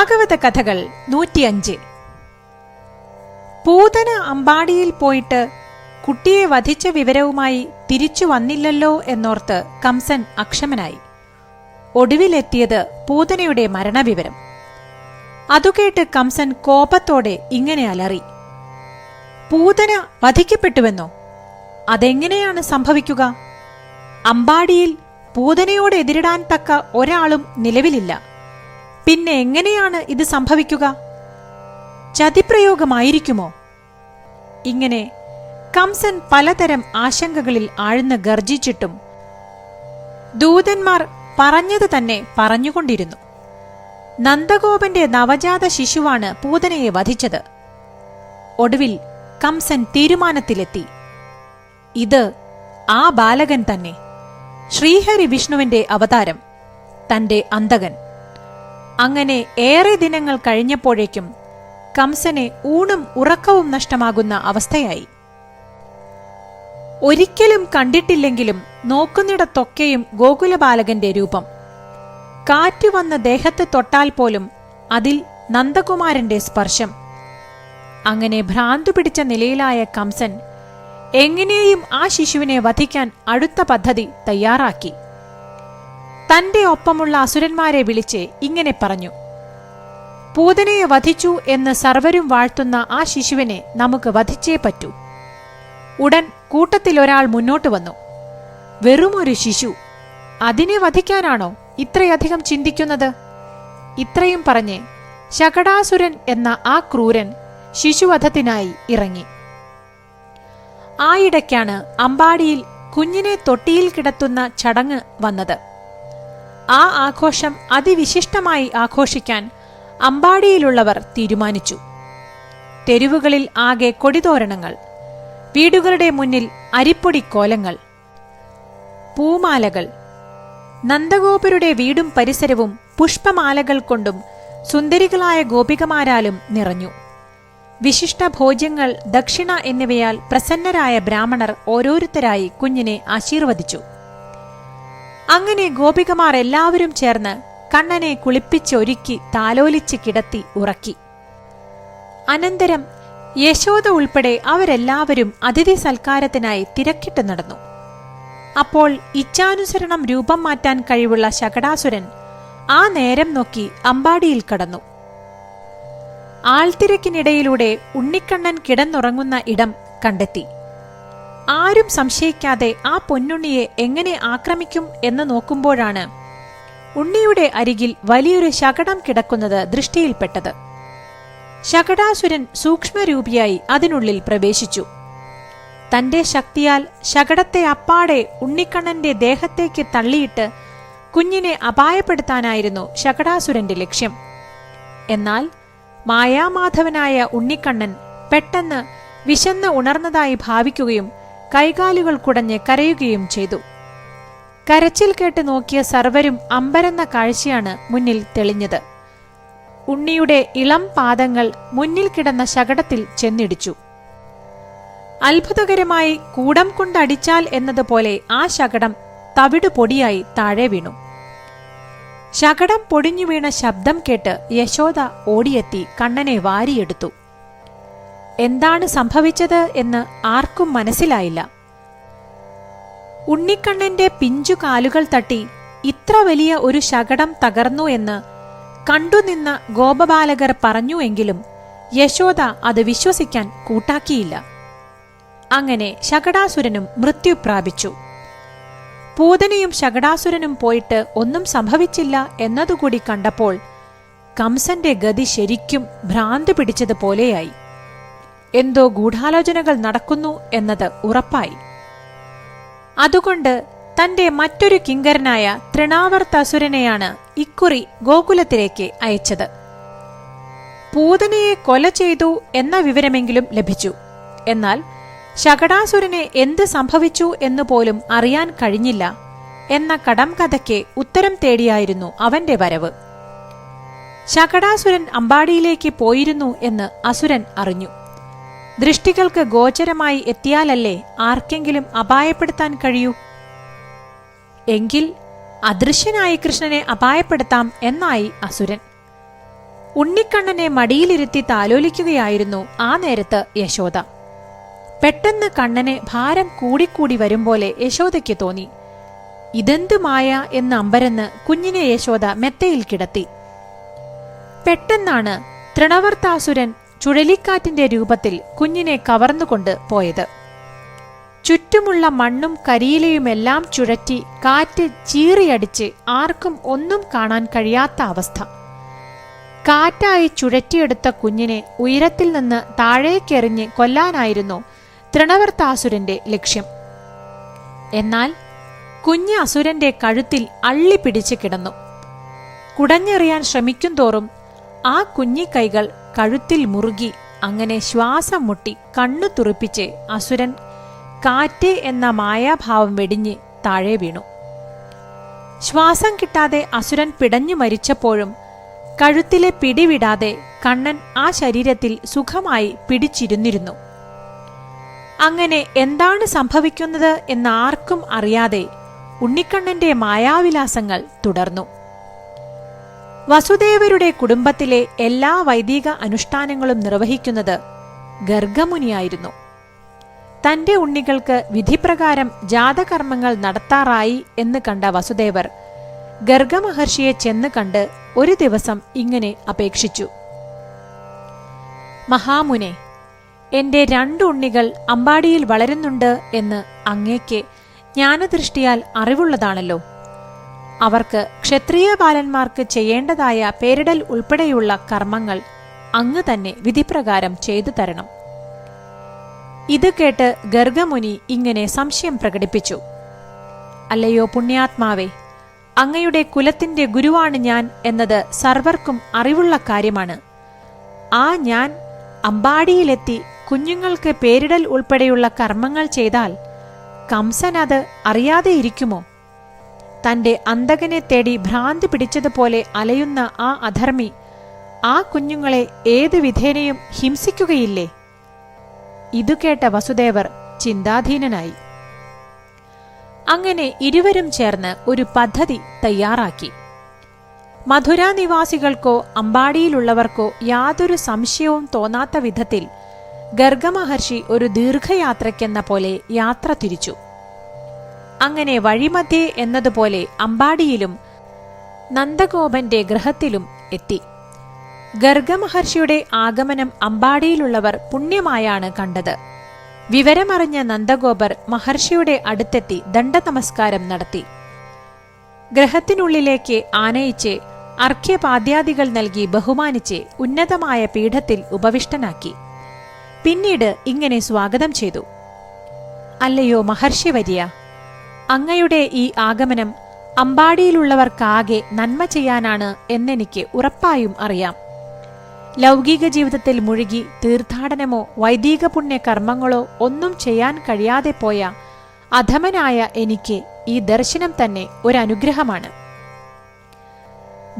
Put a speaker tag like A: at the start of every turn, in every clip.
A: ഭാഗവത കഥകൾ നൂറ്റിയഞ്ച്. പൂതന അമ്പാടിയിൽ പോയിട്ട് കുട്ടിയെ വധിച്ച വിവരവുമായി തിരിച്ചു വന്നില്ലല്ലോ എന്നോർത്ത് കംസൻ അക്ഷമനായി. ഒടുവിലെത്തിയത് പൂതനയുടെ മരണവിവരം. അതുകേട്ട് കംസൻ കോപത്തോടെ ഇങ്ങനെ അലറി പൂതന വധിക്കപ്പെട്ടുവെന്നോ? അതെങ്ങനെയാണ് സംഭവിക്കുക? അമ്പാടിയിൽ പൂതനയോട് എതിരിടാൻ തക്ക ഒരാളും നിലവിലില്ല. പിന്നെ എങ്ങനെയാണ് ഇത് സംഭവിക്കുക? ചതിപ്രയോഗമായിരിക്കുമോ? ഇങ്ങനെ കംസൻ പലതരം ആശങ്കകളിൽ ആഴ്ന്ന് ഗർജിച്ചിട്ടും ദൂതന്മാർ പറഞ്ഞത് തന്നെ പറഞ്ഞുകൊണ്ടിരുന്നു. നന്ദഗോപന്റെ നവജാത ശിശുവാണ് പൂതനയെ വധിച്ചത്. ഒടുവിൽ കംസൻ തീരുമാനത്തിലെത്തി. ഇത് ആ ബാലകൻ തന്നെ ശ്രീഹരി വിഷ്ണുവിന്റെ അവതാരം തന്റെ അന്തകൻ അങ്ങനെ ഏറെ ദിനങ്ങൾ കഴിഞ്ഞപ്പോഴേക്കും കംസനെ ഊണും ഉറക്കവും നഷ്ടമാകുന്ന അവസ്ഥയായി. ഒരിക്കലും കണ്ടിട്ടില്ലെങ്കിലും നോക്കുന്നിടത്തൊക്കെയും ഗോകുലബാലകന്റെ രൂപം. കാറ്റു വന്ന ദേഹത്ത് തൊട്ടാൽ പോലും അതിൽ നന്ദകുമാരന്റെ സ്പർശം. അങ്ങനെ ഭ്രാന്തു പിടിച്ച നിലയിലായ കംസൻ എങ്ങനെയും ആ ശിശുവിനെ വധിക്കാൻ അടുത്ത പദ്ധതി തയ്യാറാക്കി. തന്റെ ഒപ്പമുള്ള അസുരന്മാരെ വിളിച്ച് ഇങ്ങനെ പറഞ്ഞു പൂതനയെ വധിച്ചു എന്ന് സർവരും വാഴ്ത്തുന്ന ആ ശിശുവിനെ നമുക്ക് വധിച്ചേ പറ്റൂ. ഉടൻ കൂട്ടത്തിലൊരാൾ മുന്നോട്ട് വന്നു വെറുമൊരു ശിശു അതിനെ വധിക്കാനാണോ ഇത്രയധികം ചിന്തിക്കുന്നത്? ഇത്രയും പറഞ്ഞ് ശകടാസുരൻ എന്ന ആ ക്രൂരൻ ശിശുവധത്തിനായി ഇറങ്ങി. ആയിടയ്ക്കാണ് അമ്പാടിയിൽ കുഞ്ഞിനെ തൊട്ടിയിൽ കിടത്തുന്ന ചടങ്ങ് വന്നത്. ആ ആഘോഷം അതിവിശിഷ്ടമായി ആഘോഷിക്കാൻ അമ്പാടിയിലുള്ളവർ തീരുമാനിച്ചു. തെരുവുകളിൽ ആകെ കൊടിതോരണങ്ങൾ വീടുകളുടെ മുന്നിൽ അരിപ്പൊടി കോലങ്ങൾ പൂമാലകൾ നന്ദഗോപരുടെ വീടും പരിസരവും പുഷ്പമാലകൾ കൊണ്ടും സുന്ദരികളായ ഗോപികമാരാലും നിറഞ്ഞു. വിശിഷ്ട ഭോജ്യങ്ങൾ ദക്ഷിണ എന്നിവയാൽ പ്രസന്നരായ ബ്രാഹ്മണർ ഓരോരുത്തരായി കുഞ്ഞിനെ ആശീർവദിച്ചു. അങ്ങനെ ഗോപികമാർ എല്ലാവരും ചേർന്ന് കണ്ണനെ കുളിപ്പിച്ചൊരുക്കി താലോലിച്ച് കിടത്തി ഉറക്കി. അനന്തരം യശോദ ഉൾപ്പെടെ അവരെല്ലാവരും അതിഥി സൽക്കാരത്തിനായി തിരക്കിട്ട് നടന്നു. അപ്പോൾ ഇച്ഛാനുസരണം രൂപം മാറ്റാൻ കഴിവുള്ള ശകടാസുരൻ ആ നേരം നോക്കി അമ്പാടിയിൽ കടന്നു. ആൾത്തിരക്കിനിടയിലൂടെ ഉണ്ണിക്കണ്ണൻ കിടന്നുറങ്ങുന്ന ഇടം കണ്ടെത്തി. ആരും സംശയിക്കാതെ ആ പൊന്നുണ്ണിയെ എങ്ങനെ ആക്രമിക്കും എന്ന് നോക്കുമ്പോഴാണ് ഉണ്ണിയുടെ അരികിൽ വലിയൊരു ശകടം കിടക്കുന്നത് ദൃഷ്ടിയിൽപ്പെട്ടത്. ശകടാസുരൻ സൂക്ഷ്മരൂപിയായി അതിനുള്ളിൽ പ്രവേശിച്ചു. തന്റെ ശക്തിയാൽ ശകടത്തെ അപ്പാടെ ഉണ്ണിക്കണ്ണന്റെ ദേഹത്തേക്ക് തള്ളിയിട്ട് കുഞ്ഞിനെ അപായപ്പെടുത്താനായിരുന്നു ശകടാസുരന്റെ ലക്ഷ്യം. എന്നാൽ മായാമാധവനായ ഉണ്ണിക്കണ്ണൻ പെട്ടെന്ന് വിശന്ന് ഉണർന്നതായി ഭാവിക്കുകയും കൈകാലുകൾ കുടഞ്ഞ് കരയുകയും ചെയ്തു. കരച്ചിൽ കേട്ട് നോക്കിയ സർവരും അമ്പരന്ന കാഴ്ചയാണ് മുന്നിൽ തെളിഞ്ഞത്. ഉണ്ണിയുടെ ഇളം പാദങ്ങൾ മുന്നിൽ കിടന്ന ശകടത്തിൽ ചെന്നിടിച്ചു. അത്ഭുതകരമായി കൂടം കൊണ്ടടിച്ചാൽ എന്നതുപോലെ ആ ശകടം തവിട് പൊടിയായി താഴെ വീണു. ശകടം പൊടിഞ്ഞു വീണ ശബ്ദം കേട്ട് യശോദ ഓടിയെത്തി കണ്ണനെ വാരിയെടുത്തു. എന്താണ് സംഭവിച്ചത് എന്ന് ആർക്കും മനസ്സിലായില്ല. ഉണ്ണിക്കണ്ണന്റെ പിഞ്ചു കാലുകൾ തട്ടി ഇത്ര വലിയ ഒരു ശകടം തകർന്നു എന്ന് കണ്ടുനിന്ന ഗോപബാലകർ പറഞ്ഞുവെങ്കിലും യശോദ അത് വിശ്വസിക്കാൻ കൂട്ടാക്കിയില്ല. അങ്ങനെ ശകടാസുരനും മൃത്യു പ്രാപിച്ചു. പൂതനയും ശകടാസുരനും പോയിട്ട് ഒന്നും സംഭവിച്ചില്ല എന്നതുകൂടി കണ്ടപ്പോൾ കംസന്റെ ഗതി ശരിക്കും ഭ്രാന്ത് പിടിച്ചതുപോലെയായി. എന്തോ ഗൂഢാലോചനകൾ നടക്കുന്നു എന്നത് ഉറപ്പായി. അതുകൊണ്ട് തന്റെ മറ്റൊരു കിങ്കരനായ തൃണാവർത്തസുരനെയാണ് ഇക്കുറി ഗോകുലത്തിലേക്ക് അയച്ചത്. പൂതനയെ കൊല ചെയ്തു എന്ന വിവരമെങ്കിലും ലഭിച്ചു. എന്നാൽ ശകടാസുരനെ എന്ത് സംഭവിച്ചു എന്ന് പോലും അറിയാൻ കഴിഞ്ഞില്ല എന്ന കടം കഥയ്ക്ക് ഉത്തരം തേടിയായിരുന്നു അവന്റെ വരവ്. ശകടാസുരൻ അമ്പാടിയിലേക്ക് പോയിരുന്നു എന്ന് അസുരൻ അറിഞ്ഞു. ദൃഷ്ടികൾക്ക് ഗോചരമായി എത്തിയാലല്ലേ ആർക്കെങ്കിലും അപായപ്പെടുത്താൻ കഴിയൂ? എങ്കിൽ അദൃശ്യനായി കൃഷ്ണനെ അപായപ്പെടുത്താം എന്നായി അസുരൻ. ഉണ്ണിക്കണ്ണനെ മടിയിലിരുത്തി താലോലിക്കുകയായിരുന്നു ആ നേരത്ത് യശോദ. പെട്ടെന്ന് കണ്ണനെ ഭാരം കൂടിക്കൂടി വരും പോലെ യശോദയ്ക്ക് തോന്നി. ഇതെന്തു മായ എന്ന് അമ്പരന്ന് കുഞ്ഞിനെ യശോദ മെത്തയിൽ കിടത്തി. പെട്ടെന്നാണ് തൃണവർത്താസുരൻ ചുഴലിക്കാറ്റിന്റെ രൂപത്തിൽ കുഞ്ഞിനെ കവർന്നുകൊണ്ട് പോയത്. ചുറ്റുമുള്ള മണ്ണും കരിയിലയുമെല്ലാം ചുഴറ്റി കാറ്റ് ചീറിയടിച്ച് ആർക്കും ഒന്നും കാണാൻ കഴിയാത്ത അവസ്ഥ. കാറ്റായി ചുഴറ്റിയെടുത്ത കുഞ്ഞിനെ ഉയരത്തിൽ നിന്ന് താഴേക്കെറിഞ്ഞ് കൊല്ലാനായിരുന്നു തൃണവർത്താസുരന്റെ ലക്ഷ്യം. എന്നാൽ കുഞ്ഞ് അസുരന്റെ കഴുത്തിൽ അള്ളിപ്പിടിച്ച് കിടന്നു. കുടഞ്ഞെറിയാൻ ശ്രമിക്കും തോറും ആ കുഞ്ഞിക്കൈകൾ കഴുത്തിൽ മുറുകി അങ്ങനെ ശ്വാസം മുട്ടി കണ്ണു തുറിപ്പിച്ച് അസുരൻ കാറ്റ് എന്ന മായാഭാവം വെടിഞ്ഞ് താഴെ വീണു. ശ്വാസം കിട്ടാതെ അസുരൻ പിടഞ്ഞു മരിച്ചപ്പോഴും കഴുത്തിലെ പിടിവിടാതെ കണ്ണൻ ആ ശരീരത്തിൽ സുഖമായി പിടിച്ചിരുന്നിരുന്നു. അങ്ങനെ എന്താണ് സംഭവിക്കുന്നത് എന്ന് ആർക്കും അറിയാതെ ഉണ്ണിക്കണ്ണന്റെ മായാവിലാസങ്ങൾ തുടർന്നു. വസുദേവരുടെ കുടുംബത്തിലെ എല്ലാ വൈദിക അനുഷ്ഠാനങ്ങളും നിർവഹിക്കുന്നത് ഗർഗമുനിയായിരുന്നു. തന്റെ ഉണ്ണികൾക്ക് വിധിപ്രകാരം ജാതകർമ്മങ്ങൾ നടത്താറായി എന്ന് കണ്ട വസുദേവർ ഗർഗമഹർഷിയെ ചെന്ന് കണ്ട് ഒരു ദിവസം ഇങ്ങനെ അപേക്ഷിച്ചു. മഹാമുനെ എന്റെ രണ്ടു ഉണ്ണികൾ അമ്പാടിയിൽ വളരുന്നുണ്ട് എന്ന് അങ്ങേക്ക് ജ്ഞാനദൃഷ്ടിയാൽ അറിവുള്ളതാണല്ലോ. അവർക്ക് ക്ഷത്രിയ ബാലന്മാർക്ക് ചെയ്യേണ്ടതായ പേരിടൽ ഉൾപ്പെടെയുള്ള കർമ്മങ്ങൾ അങ്ങ് തന്നെ വിധിപ്രകാരം ചെയ്തു തരണം. ഇത് കേട്ട് ഗർഗമുനി ഇങ്ങനെ സംശയം പ്രകടിപ്പിച്ചു. അല്ലയോ പുണ്യാത്മാവേ അങ്ങയുടെ കുലത്തിന്റെ ഗുരുവാണ് ഞാൻ എന്നത് സർവർക്കും അറിവുള്ള കാര്യമാണ്. ആ ഞാൻ അമ്പാടിയിലെത്തി കുഞ്ഞുങ്ങൾക്ക് പേരിടൽ ഉൾപ്പെടെയുള്ള കർമ്മങ്ങൾ ചെയ്താൽ കംസൻ അത് അറിയാതെ ഇരിക്കുമോ? തന്റെ അന്തകനെ തേടി ഭ്രാന്തി പിടിച്ചതുപോലെ അലയുന്ന ആ അധർമ്മി ആ കുഞ്ഞുങ്ങളെ ഏതു വിധേനയും ഹിംസിക്കുകയില്ലേ? ഇതു കേട്ട വസുദേവർ ചിന്താധീനനായി. അങ്ങനെ ഇരുവരും ചേർന്ന് ഒരു പദ്ധതി തയ്യാറാക്കി. മധുര നിവാസികൾക്കോ അമ്പാടിയിലുള്ളവർക്കോ യാതൊരു സംശയവും തോന്നാത്ത വിധത്തിൽ ഗർഗമഹർഷി ഒരു ദീർഘയാത്രയ്ക്കെന്ന പോലെ യാത്ര തിരിച്ചു. അങ്ങനെ വഴിമധ്യേ എന്നതുപോലെ അമ്പാടിയിലും നന്ദഗോപന്റെ ഗ്രഹത്തിലും എത്തി. ഗർഗമഹർഷിയുടെ ആഗമനം അമ്പാടിയിലുള്ളവർ പുണ്യമായാണ് കണ്ടത്. വിവരമറിഞ്ഞ നന്ദഗോപർ മഹർഷിയുടെ അടുത്തെത്തി ദണ്ഡനമസ്കാരം നടത്തി. ഗ്രഹത്തിനുള്ളിലേക്ക് ആനയിച്ച് അർഘ്യപാദ്യാദികൾ നൽകി ബഹുമാനിച്ച് ഉന്നതമായ പീഠത്തിൽ ഉപവിഷ്ടനാക്കി. പിന്നീട് ഇങ്ങനെ സ്വാഗതം ചെയ്തു. അല്ലയോ മഹർഷി വരിയ അങ്ങയുടെ ഈ ആഗമനം അമ്പാടിയിലുള്ളവർക്കാകെ നന്മ ചെയ്യാനാണ് എന്നെനിക്ക് ഉറപ്പായും അറിയാം. ലൗകിക ജീവിതത്തിൽ മുഴുകി തീർത്ഥാടനമോ വൈദിക പുണ്യ കർമ്മങ്ങളോ ഒന്നും ചെയ്യാൻ കഴിയാതെ പോയ അധമനായ എനിക്ക് ഈ ദർശനം തന്നെ ഒരനുഗ്രഹമാണ്.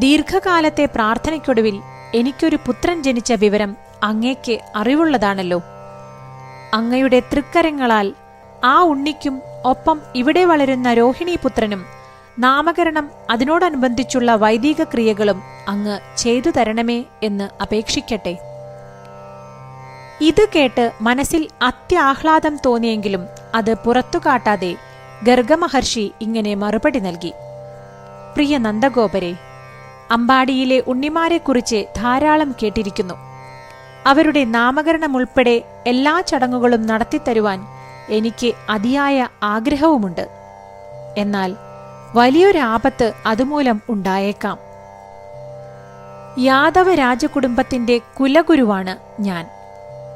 A: ദീർഘകാലത്തെ പ്രാർത്ഥനയ്ക്കൊടുവിൽ എനിക്കൊരു പുത്രൻ ജനിച്ച വിവരം അങ്ങേക്ക് അറിവുള്ളതാണല്ലോ. അങ്ങയുടെ തൃക്കരങ്ങളാൽ ആ ഉണ്ണിക്കും ഒപ്പം ഇവിടെ വളരുന്ന രോഹിണി പുത്രനും നാമകരണം അതിനോടനുബന്ധിച്ചുള്ള വൈദിക ക്രിയകളും അങ്ങ് ചെയ്തു തരണമേ എന്ന് അപേക്ഷിക്കട്ടെ. ഇത് കേട്ട് മനസ്സിൽ അത്യാഹ്ലാദം തോന്നിയെങ്കിലും അത് പുറത്തു കാട്ടാതെ ഗർഗമഹർഷി ഇങ്ങനെ മറുപടി നൽകി. പ്രിയ നന്ദഗോപരെ അമ്പാടിയിലെ ഉണ്ണിമാരെക്കുറിച്ച് ധാരാളം കേട്ടിരിക്കുന്നു. അവരുടെ നാമകരണമുൾപ്പെടെ എല്ലാ ചടങ്ങുകളും നടത്തിത്തരുവാൻ എനിക്ക് അതിയായ ആഗ്രഹവുമുണ്ട്. എന്നാൽ വലിയൊരാപത്ത് അതുമൂലം ഉണ്ടായേക്കാം. യാദവ രാജകുടുംബത്തിന്റെ കുലഗുരുവാണ് ഞാൻ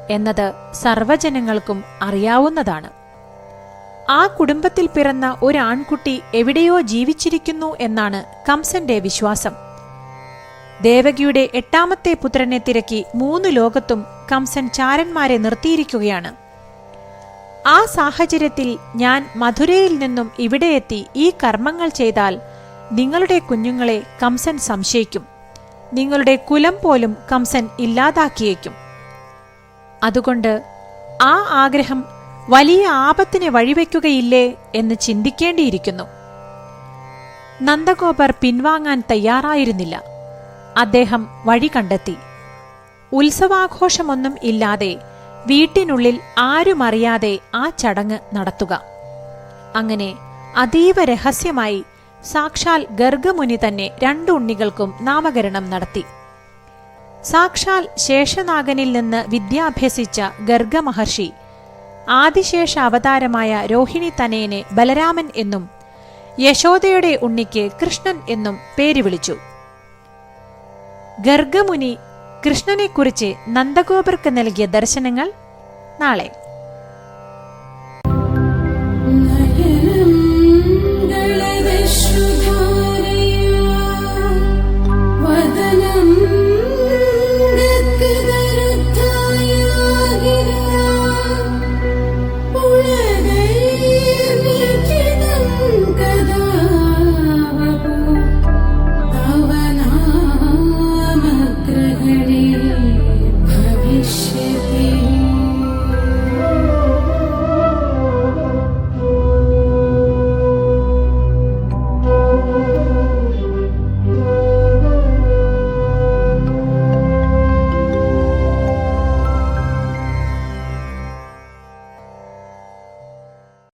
A: എന്നത് സർവജനങ്ങൾക്കും അറിയാവുന്നതാണ്. ആ കുടുംബത്തിൽ പിറന്ന ഒരു ആൺകുട്ടി എവിടെയോ ജീവിച്ചിരിക്കുന്നു എന്നാണ് കംസന്റെ വിശ്വാസം. ദേവകിയുടെ എട്ടാമത്തെ പുത്രനെ തിരക്കി മൂന്ന് ലോകത്തും കംസൻ ചാരന്മാരെ നിർത്തിയിരിക്കുകയാണ്. ആ സാഹചര്യത്തിൽ ഞാൻ മധുരയിൽ നിന്നും ഇവിടെ എത്തി ഈ കർമ്മങ്ങൾ ചെയ്താൽ നിങ്ങളുടെ കുഞ്ഞുങ്ങളെ കംസൻ സംശയിക്കും. നിങ്ങളുടെ കുലം പോലും കംസൻ ഇല്ലാതാക്കിയേക്കും. അതുകൊണ്ട് ആ ആഗ്രഹം വലിയ ആപത്തിന് വഴിവെക്കുകയില്ലേ എന്ന് ചിന്തിക്കേണ്ടിയിരിക്കുന്നു. നന്ദഗോപർ പിൻവാങ്ങാൻ തയ്യാറായിരുന്നില്ല. അദ്ദേഹം വഴി കണ്ടെത്തി. ഉത്സവാഘോഷമൊന്നും ഇല്ലാതെ വീട്ടിനുള്ളിൽ ആരുമറിയാതെ ആ ചടങ്ങ് നടത്തുക. അങ്ങനെ അതീവ രഹസ്യമായി സാക്ഷാൽ ഗർഗമുനി തന്നെ രണ്ടു ഉണ്ണികൾക്കും നാമകരണം നടത്തി. സാക്ഷാൽ ശേഷനാഗനിൽ നിന്ന് വിദ്യാഭ്യസിച്ച ഗർഗമഹർഷി ആദിശേഷ അവതാരമായ രോഹിണി തനയനെ ബലരാമൻ എന്നും യശോദയുടെ ഉണ്ണിക്ക് കൃഷ്ണൻ എന്നും പേര് വിളിച്ചു. ഗർഗമുനി കൃഷ്ണനെക്കുറിച്ച് നന്ദഗോപർക്ക് നൽകിയ ദർശനങ്ങൾ നാളെ.